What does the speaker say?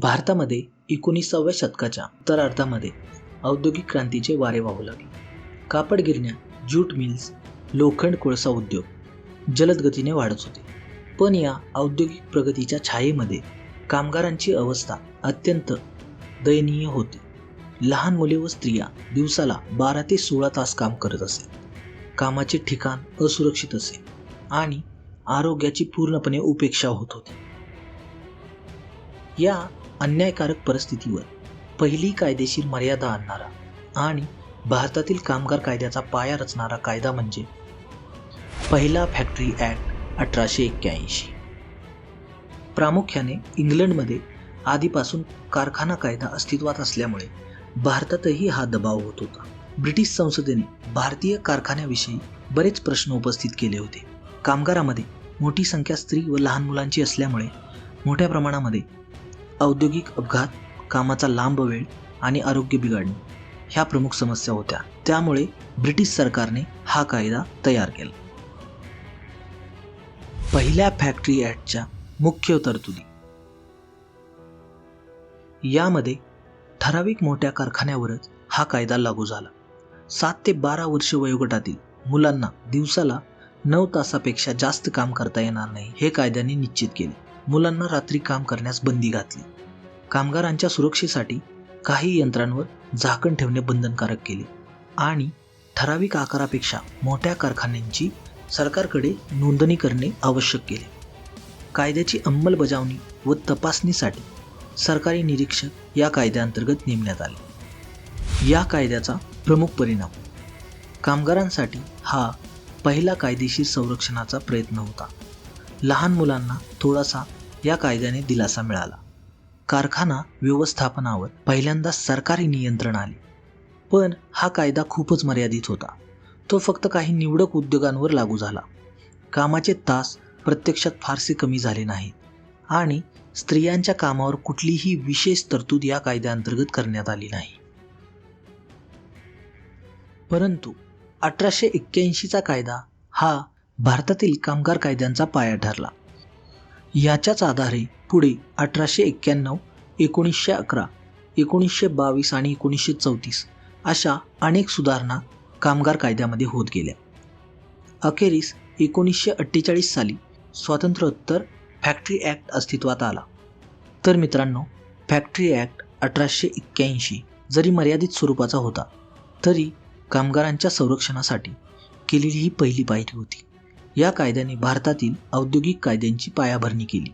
भारतामध्ये एकोणीसाव्या शतकाच्या उत्तरार्धामध्ये औद्योगिक क्रांतीचे वारे वाहू लागले. कापड गिरण्या ज्यूट मिल्स लोखंड कोळसा उद्योग जलद गतीने वाढत होते. पण या औद्योगिक प्रगतीच्या छायेमध्ये कामगारांची अवस्था अत्यंत दयनीय होती. लहान मुले व स्त्रिया दिवसाला बारा ते सोळा तास काम करत असे. कामाचे ठिकाण असुरक्षित असे आणि आरोग्याची पूर्णपणे उपेक्षा होत होती. या अन्यायकारक परिस्थितीवर पहिली कायदेशीर मर्यादा आणणारा आणि भारतातील कामगार कायद्याचा पाया रचणारा कायदा म्हणजे पहिला फॅक्टरी ॲक्ट अठराशे एक्क्याऐंशी. प्रामुख्याने इंग्लंडमध्ये आधीपासून कारखाना कायदा अस्तित्वात असल्यामुळे भारतातही हा दबाव होत होता. ब्रिटिश संसदेने भारतीय कारखान्याविषयी बरेच प्रश्न उपस्थित केले होते. कामगारामध्ये मोठी संख्या स्त्री व लहान मुलांची असल्यामुळे मोठ्या प्रमाणामध्ये औद्योगिक अपघात कामाचा लांब वेळ आणि आरोग्य बिघडणे ह्या प्रमुख समस्या होत्या. त्यामुळे ब्रिटिश सरकारने हा कायदा तयार केला. पहिल्या फॅक्टरी ॲक्टच्या मुख्य तरतुदी. यामध्ये ठराविक मोठ्या कारखान्यावरच हा कायदा लागू झाला. सात ते बारा वर्ष वयोगटातील मुलांना दिवसाला नऊ तासापेक्षा जास्त काम करता येणार नाही हे कायद्याने निश्चित केले. मुलांना रात्री काम करण्यास बंदी घातली. कामगारांच्या सुरक्षेसाठी काही यंत्रांवर झाकण ठेवणे बंधनकारक केले आणि ठराविक आकारापेक्षा मोठ्या कारखान्यांची सरकारकडे नोंदणी करणे आवश्यक केले. कायद्याची अंमलबजावणी व तपासणीसाठी सरकारी निरीक्षक या कायद्याअंतर्गत नेमण्यात आले. या कायद्याचा प्रमुख परिणाम कामगारांसाठी हा पहिला कायदेशीर संरक्षणाचा प्रयत्न होता. लहान मुलांना थोडासा या कायद्याने दिलासा मिळाला. कारखाना व्यवस्थापनावर पहिल्यांदा सरकारी नियंत्रण आले. पण हा कायदा खूपच मर्यादित होता. तो फक्त काही निवडक उद्योगांवर लागू झाला. कामाचे तास प्रत्यक्षात फारसे कमी झाले नाहीत आणि स्त्रियांच्या कामावर कुठलीही विशेष तरतूद या कायद्याअंतर्गत करण्यात आली नाही. परंतु अठराशे एक्क्याऐंशीचा कायदा हा भारतातील कामगार कायद्यांचा पाया ठरला. याच्याच आधारे पुढे अठराशे एक्क्याण्णव एकोणीसशे अकरा एकोणीसशे बावीस आणि एकोणीसशे चौतीस अशा अनेक सुधारणा कामगार कायद्यामध्ये होत गेल्या. अखेरीस एकोणीसशे अठ्ठेचाळीस साली स्वातंत्र्योत्तर फॅक्टरी ॲक्ट अस्तित्वात आला. तर मित्रांनो फॅक्टरी ॲक्ट अठराशे एक्क्याऐंशी जरी मर्यादित स्वरूपाचा होता तरी कामगारांच्या संरक्षणासाठी केलेली ही पहिली पायरी होती. या कायद्याने भारतातील औद्योगिक कायद्यांची पायाभरणी केली.